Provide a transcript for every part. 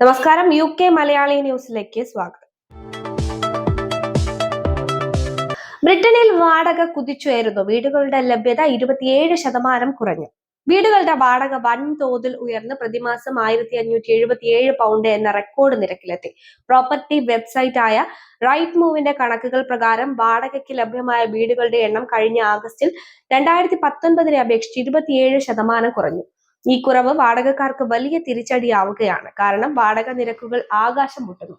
നമസ്കാരം U K Malayali ന്യൂസിലേക്ക് സ്വാഗതം. ബ്രിട്ടനിൽ വാടക കുതിച്ചുയരുന്നു. വീടുകളുടെ ലഭ്യത ഇരുപത്തിയേഴ് ശതമാനം കുറഞ്ഞു. വീടുകളുടെ വാടക വൻതോതിൽ ഉയർന്ന് പ്രതിമാസം ആയിരത്തി അഞ്ഞൂറ്റി എഴുപത്തിയേഴ് പൗണ്ട് എന്ന റെക്കോർഡ് നിരക്കിലെത്തി. പ്രോപ്പർട്ടി വെബ്സൈറ്റ് ആയ റൈറ്റ് മൂവിന്റെ കണക്കുകൾ പ്രകാരം വാടകയ്ക്ക് ലഭ്യമായ വീടുകളുടെ എണ്ണം കഴിഞ്ഞ ആഗസ്റ്റിൽ രണ്ടായിരത്തി പത്തൊൻപതിനെ അപേക്ഷിച്ച് ഇരുപത്തിയേഴ് ശതമാനം കുറഞ്ഞു. ഈ കുറവ് വാടകക്കാർക്ക് വലിയ തിരിച്ചടിയാവുകയാണ്. കാരണം വാടക നിരക്കുകൾ ആകാശം മുട്ടുന്നു.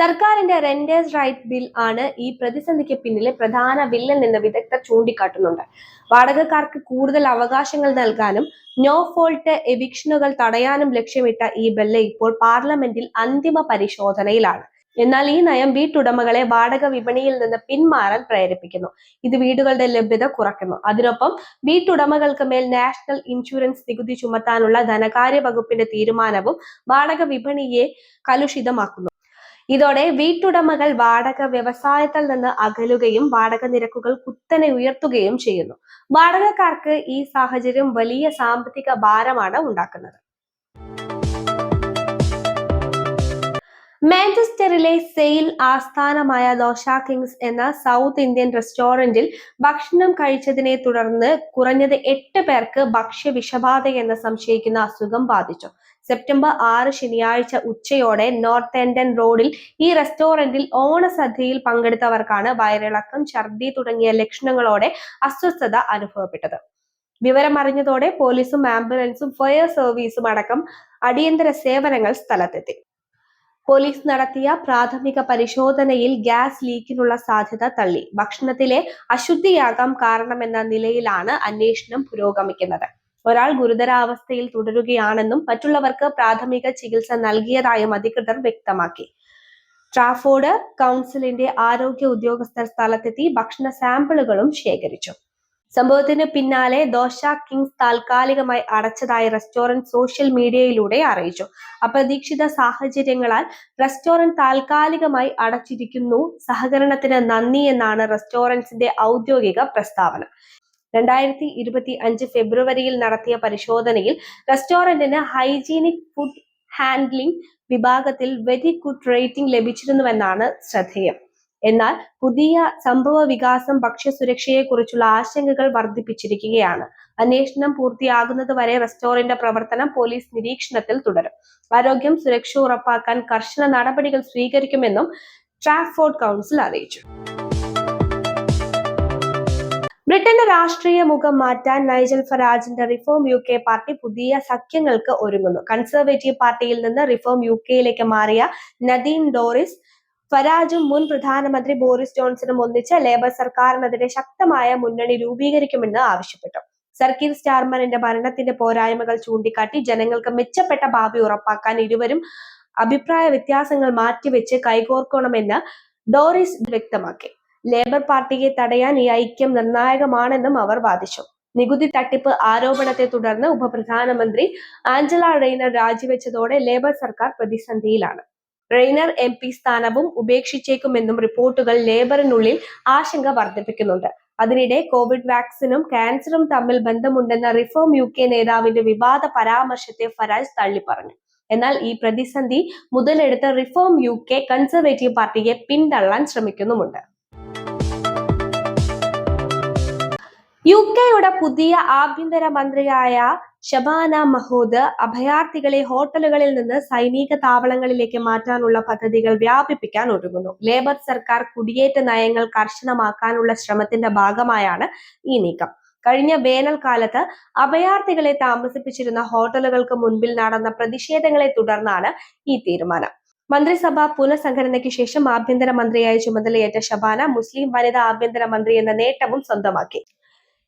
സർക്കാരിന്റെ റെന്റേഴ്സ് റൈറ്റ് ബിൽ ആണ് ഈ പ്രതിസന്ധിക്ക് പിന്നിലെ പ്രധാന വില്ലൻ എന്ന് വിദഗ്ധർ ചൂണ്ടിക്കാട്ടുന്നുണ്ട്. വാടകക്കാർക്ക് കൂടുതൽ അവകാശങ്ങൾ നൽകാനും നോ ഫോൾട്ട് എവിക്ഷനുകൾ തടയാനും ലക്ഷ്യമിട്ട ഈ ബില്ല് ഇപ്പോൾ പാർലമെന്റിൽ അന്തിമ പരിശോധനയിലാണ്. എന്നാൽ ഈ നയം വീട്ടുടമകളെ വാടക വിപണിയിൽ നിന്ന് പിന്മാറാൻ പ്രേരിപ്പിക്കുന്നു. ഇത് വീടുകളുടെ ലഭ്യത കുറയ്ക്കുന്നു. അതിനൊപ്പം വീട്ടുടമകൾക്ക് മേൽ നാഷണൽ ഇൻഷുറൻസ് നികുതി ചുമത്താനുള്ള ധനകാര്യ വകുപ്പിന്റെ തീരുമാനവും വാടക വിപണിയെ കലുഷിതമാക്കുന്നു. ഇതോടെ വീട്ടുടമകൾ വാടക വ്യവസായത്തിൽ നിന്ന് അകലുകയും വാടക നിരക്കുകൾ കുത്തനെ ഉയർത്തുകയും ചെയ്യുന്നു. വാടകക്കാർക്ക് ഈ സാഹചര്യം വലിയ സാമ്പത്തിക ഭാരമാണ് ഉണ്ടാക്കുന്നത്. മാഞ്ചസ്റ്ററിലെ സെയിൽ ആസ്ഥാനമായ ദോശ കിങ്സ് എന്ന സൗത്ത് ഇന്ത്യൻ റെസ്റ്റോറന്റിൽ ഭക്ഷണം കഴിച്ചതിനെ തുടർന്ന് കുറഞ്ഞത് എട്ട് പേർക്ക് ഭക്ഷ്യ വിഷബാധ എന്ന് സംശയിക്കുന്ന അസുഖം ബാധിച്ചു. സെപ്റ്റംബർ ആറ് ശനിയാഴ്ച ഉച്ചയോടെ നോർത്ത് എൻഡൻ റോഡിൽ ഈ റെസ്റ്റോറന്റിൽ ഓണസദ്യയിൽ പങ്കെടുത്തവർക്കാണ് വയറിളക്കം ഛർദി തുടങ്ങിയ ലക്ഷണങ്ങളോടെ അസ്വസ്ഥത അനുഭവപ്പെട്ടത്. വിവരം അറിഞ്ഞതോടെ പോലീസും ആംബുലൻസും ഫയർ സർവീസും അടക്കം അടിയന്തര സേവനങ്ങൾ സ്ഥലത്തെത്തി. പോലീസ് നടത്തിയ പ്രാഥമിക പരിശോധനയിൽ ഗ്യാസ് ലീക്കിനുള്ള സാധ്യത തള്ളി. ഭക്ഷണത്തിലെ അശുദ്ധിയാകാം കാരണമെന്ന നിലയിലാണ് അന്വേഷണം പുരോഗമിക്കുന്നത്. ഒരാൾ ഗുരുതരാവസ്ഥയിൽ തുടരുകയാണെന്നും മറ്റുള്ളവർക്ക് പ്രാഥമിക ചികിത്സ നൽകിയതായും അധികൃതർ വ്യക്തമാക്കി. ട്രാഫോർഡ് കൗൺസിലിന്റെ ആരോഗ്യ ഉദ്യോഗസ്ഥർ സ്ഥലത്തെത്തി ഭക്ഷണ സാമ്പിളുകളും ശേഖരിച്ചു. സംഭവത്തിന് പിന്നാലെ ദോശ കിങ്സ് താൽക്കാലികമായി അടച്ചതായി റെസ്റ്റോറന്റ് സോഷ്യൽ മീഡിയയിലൂടെ അറിയിച്ചു. അപ്രതീക്ഷിത സാഹചര്യങ്ങളാൽ റെസ്റ്റോറന്റ് താൽക്കാലികമായി അടച്ചിരിക്കുന്നു. സഹകരണത്തിന് നന്ദി എന്നാണ് റെസ്റ്റോറന്റ്സിന്റെ ഔദ്യോഗിക പ്രസ്താവന. രണ്ടായിരത്തി ഇരുപത്തി അഞ്ച് ഫെബ്രുവരിയിൽ നടത്തിയ പരിശോധനയിൽ റെസ്റ്റോറന്റിന് ഹൈജീനിക് ഫുഡ് ഹാൻഡ്ലിംഗ് വിഭാഗത്തിൽ വെരി ഗുഡ് റേറ്റിംഗ് ലഭിച്ചിരുന്നുവെന്നാണ് ശ്രദ്ധേയം. എന്നാൽ പുതിയ സംഭവ വികാസം ഭക്ഷ്യസുരക്ഷയെക്കുറിച്ചുള്ള ആശങ്കകൾ വർദ്ധിപ്പിച്ചിരിക്കുകയാണ്. അന്വേഷണം പൂർത്തിയാകുന്നത് വരെ റെസ്റ്റോറന്റ് പ്രവർത്തനം പോലീസ് നിരീക്ഷണത്തിൽ തുടരും. ആരോഗ്യം സുരക്ഷ ഉറപ്പാക്കാൻ കർശന നടപടികൾ സ്വീകരിക്കുമെന്നും ട്രാഫോർഡ് കൗൺസിൽ അറിയിച്ചു. ബ്രിട്ടന്റെ രാഷ്ട്രീയ മുഖം മാറ്റാൻ നൈജൽ ഫറാജിന്റെ റിഫോം യു കെ പാർട്ടി പുതിയ സഖ്യങ്ങൾക്ക് ഒരുങ്ങുന്നു. കൺസർവേറ്റീവ് പാർട്ടിയിൽ നിന്ന് റിഫോം യു കെയിലേക്ക് മാറിയ നദീം ഡോറിസ് ഫരാജും മുൻ പ്രധാനമന്ത്രി ബോറിസ് ജോൺസണും ഒന്നിച്ച് ലേബർ സർക്കാരിനെതിരെ ശക്തമായ മുന്നണി രൂപീകരിക്കുമെന്ന് ആവശ്യപ്പെട്ടു. സർക്കീർ സ്റ്റാർമനിന്റെ ഭരണത്തിന്റെ പോരായ്മകൾ ചൂണ്ടിക്കാട്ടി ജനങ്ങൾക്ക് മെച്ചപ്പെട്ട ഭാവി ഉറപ്പാക്കാൻ ഇരുവരും അഭിപ്രായ വ്യത്യാസങ്ങൾ മാറ്റിവെച്ച് കൈകോർക്കണമെന്ന് ഡോറിസ് വ്യക്തമാക്കി. ലേബർ പാർട്ടിയെ തടയാൻ ഈ ഐക്യം നിർണായകമാണെന്നും അവർ വാദിച്ചു. നികുതി തട്ടിപ്പ് ആരോപണത്തെ തുടർന്ന് ഉപപ്രധാനമന്ത്രി ആഞ്ചല റെയ്നർ രാജിവെച്ചതോടെ ലേബർ സർക്കാർ പ്രതിസന്ധിയിലാണ്. റെയ്നർ എം പി സ്ഥാനവും ഉപേക്ഷിച്ചേക്കുമെന്നും റിപ്പോർട്ടുകൾ ലേബറിനുള്ളിൽ ആശങ്ക വർദ്ധിപ്പിക്കുന്നുണ്ട്. അതിനിടെ കോവിഡ് വാക്സിനും ക്യാൻസറും തമ്മിൽ ബന്ധമുണ്ടെന്ന റിഫോം യു കെ നേതാവിന്റെ വിവാദ പരാമർശത്തെ ഫരാജ് തള്ളിപ്പറഞ്ഞു. എന്നാൽ ഈ പ്രതിസന്ധി മുതലെടുത്ത് റിഫോം യു കെ കൺസർവേറ്റീവ് പാർട്ടിയെ പിന്തള്ളാൻ ശ്രമിക്കുന്നുമുണ്ട്. യു കെയുടെ പുതിയ ആഭ്യന്തര മന്ത്രിയായ ഷബാന മഹൂദ് അഭയാർത്ഥികളെ ഹോട്ടലുകളിൽ നിന്ന് സൈനിക താവളങ്ങളിലേക്ക് മാറ്റാനുള്ള പദ്ധതികൾ വ്യാപിപ്പിക്കാൻ ഒരുങ്ങുന്നു. ലേബർ സർക്കാർ കുടിയേറ്റ നയങ്ങൾ കർശനമാക്കാനുള്ള ശ്രമത്തിന്റെ ഭാഗമായാണ് ഈ നീക്കം. കഴിഞ്ഞ വേനൽക്കാലത്ത് അഭയാർത്ഥികളെ താമസിപ്പിച്ചിരുന്ന ഹോട്ടലുകൾക്ക് മുൻപിൽ നടന്ന പ്രതിഷേധങ്ങളെ തുടർന്നാണ് ഈ തീരുമാനം. മന്ത്രിസഭ പുനഃസംഘടനയ്ക്ക് ശേഷം ആഭ്യന്തര മന്ത്രിയായി ചുമതലയേറ്റ ശബാന മുസ്ലിം വനിതാ ആഭ്യന്തര മന്ത്രി എന്ന നേട്ടവും സ്വന്തമാക്കി.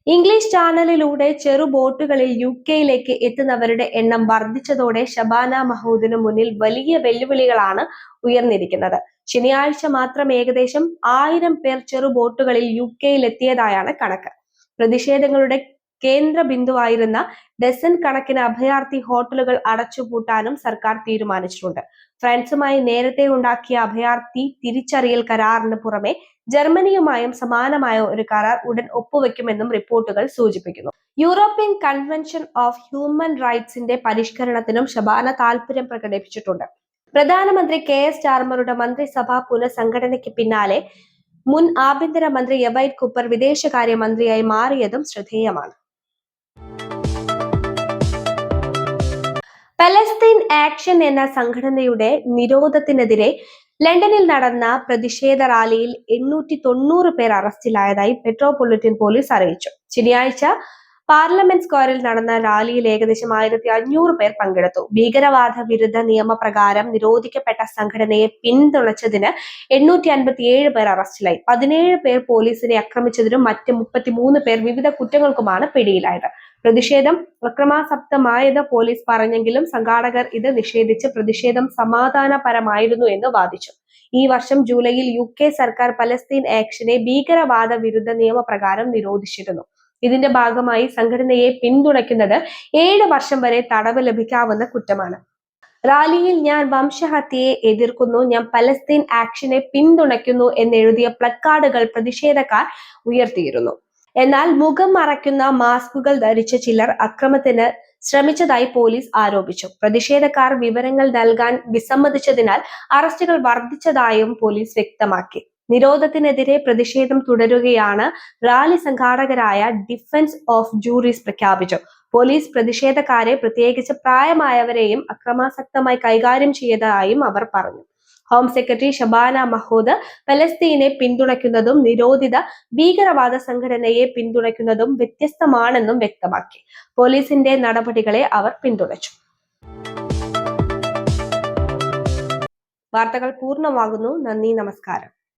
ഇംഗ്ലീഷ് ചാനലിലൂടെ ചെറു ബോട്ടുകളിൽ യു കെയിലേക്ക് എത്തുന്നവരുടെ എണ്ണം വർദ്ധിച്ചതോടെ ഷബാന മഹൂദിന് മുന്നിൽ വലിയ വെല്ലുവിളികളാണ് ഉയർന്നിരിക്കുന്നത്. ശനിയാഴ്ച മാത്രം ഏകദേശം ആയിരം പേർ ചെറു ബോട്ടുകളിൽ യു കെയിൽ എത്തിയതായാണ് കണക്ക്. പ്രതിഷേധങ്ങളുടെ കേന്ദ്ര ബിന്ദുവായിരുന്ന ഡസൻ കണക്കിന് അഭയാർത്ഥി ഹോട്ടലുകൾ അടച്ചുപൂട്ടാനും സർക്കാർ തീരുമാനിച്ചിട്ടുണ്ട്. ഫ്രാൻസുമായി നേരത്തെ ഉണ്ടാക്കിയ അഭയാർത്ഥി തിരിച്ചറിയൽ കരാറിന് പുറമെ ജർമ്മനിയുമായും സമാനമായ ഒരു കരാർ ഉടൻ ഒപ്പുവെക്കുമെന്നും റിപ്പോർട്ടുകൾ സൂചിപ്പിക്കുന്നു. യൂറോപ്യൻ കൺവെൻഷൻ ഓഫ് ഹ്യൂമൻ റൈറ്റ്സിന്റെ പരിഷ്കരണത്തിനും ഷബാന താൽപര്യം പ്രകടിപ്പിച്ചിട്ടുണ്ട്. പ്രധാനമന്ത്രി കെ എസ് ചാർമറുടെ മന്ത്രിസഭാ പുനഃസംഘടനയ്ക്ക് പിന്നാലെ മുൻ ആഭ്യന്തര മന്ത്രി യവൈറ്റ് കുപ്പർ വിദേശകാര്യമന്ത്രിയായി മാറിയതും ശ്രദ്ധേയമാണ്. പലസ്തീൻ ആക്ഷൻ എന്ന സംഘടനയുടെ നിരോധത്തിനെതിരെ ലണ്ടനിൽ നടന്ന പ്രതിഷേധ റാലിയിൽ എണ്ണൂറ്റി തൊണ്ണൂറ് പേർ അറസ്റ്റിലായതായി മെട്രോപൊളിറ്റൻ പോലീസ് അറിയിച്ചു. ശനിയാഴ്ച പാർലമെന്റ് സ്ക്വയറിൽ നടന്ന റാലിയിൽ ഏകദേശം ആയിരത്തി അഞ്ഞൂറ് പേർ പങ്കെടുത്തു. ഭീകരവാദ വിരുദ്ധ നിയമപ്രകാരം നിരോധിക്കപ്പെട്ട സംഘടനയെ പിന്തുണച്ചതിന് എണ്ണൂറ്റി അൻപത്തിയേഴ് പേർ അറസ്റ്റിലായി. പതിനേഴ് പേർ പോലീസിനെ ആക്രമിച്ചതിനും മറ്റ് മുപ്പത്തിമൂന്ന് പേർ വിവിധ കുറ്റങ്ങൾക്കുമാണ് പിടിയിലായത്. പ്രതിഷേധം അക്രമാസക്തമായത് പോലീസ് പറഞ്ഞെങ്കിലും സംഘാടകർ ഇത് നിഷേധിച്ച് പ്രതിഷേധം സമാധാനപരമായിരുന്നു എന്ന് വാദിച്ചു. ഈ വർഷം ജൂലൈയിൽ യു കെ സർക്കാർ പലസ്തീൻ ആക്ഷനെ ഭീകരവാദ വിരുദ്ധ നിയമപ്രകാരം നിരോധിച്ചിരുന്നു. ഇതിന്റെ ഭാഗമായി സംഘടനയെ പിന്തുണയ്ക്കുന്നത് ഏഴ് വർഷം വരെ തടവ് ലഭിക്കാവുന്ന കുറ്റമാണ്. റാലിയിൽ ഞാൻ വംശഹത്യയെ എതിർക്കുന്നു ഞാൻ പലസ്തീൻ ആക്ഷനെ പിന്തുണയ്ക്കുന്നു എന്നെഴുതിയ പ്ലക്കാർഡുകൾ പ്രതിഷേധക്കാർ ഉയർത്തിയിരുന്നു. എന്നാൽ മുഖം മറയ്ക്കുന്ന മാസ്കുകൾ ധരിച്ച ചിലർ അക്രമത്തിന് ശ്രമിച്ചതായി പോലീസ് ആരോപിച്ചു. പ്രതിഷേധക്കാർ വിവരങ്ങൾ നൽകാൻ വിസമ്മതിച്ചതിനാൽ അറസ്റ്റുകൾ വർദ്ധിച്ചതായും പോലീസ് വ്യക്തമാക്കി. നിരോധത്തിനെതിരെ പ്രതിഷേധം തുടരുകയാണ്. റാലി സംഘാടകരായ ഡിഫൻസ് ഓഫ് ജൂറീസ് പ്രഖ്യാപിച്ചു. പോലീസ് പ്രതിഷേധക്കാരെ പ്രത്യേകിച്ച് പ്രായമായവരെയും അക്രമാസക്തമായി കൈകാര്യം ചെയ്തതായും അവർ പറഞ്ഞു. ഹോം സെക്രട്ടറി ഷബാന മഹൂദ് പലസ്തീനെ പിന്തുണയ്ക്കുന്നതും നിരോധിത ഭീകരവാദ സംഘടനയെ പിന്തുണയ്ക്കുന്നതും വ്യത്യസ്തമാണെന്നും വ്യക്തമാക്കി. പോലീസിന്റെ നടപടികളെ അവർ പിന്തുണച്ചു. വാർത്തകൾ പൂർണമാകുന്നു. നന്ദി നമസ്കാരം.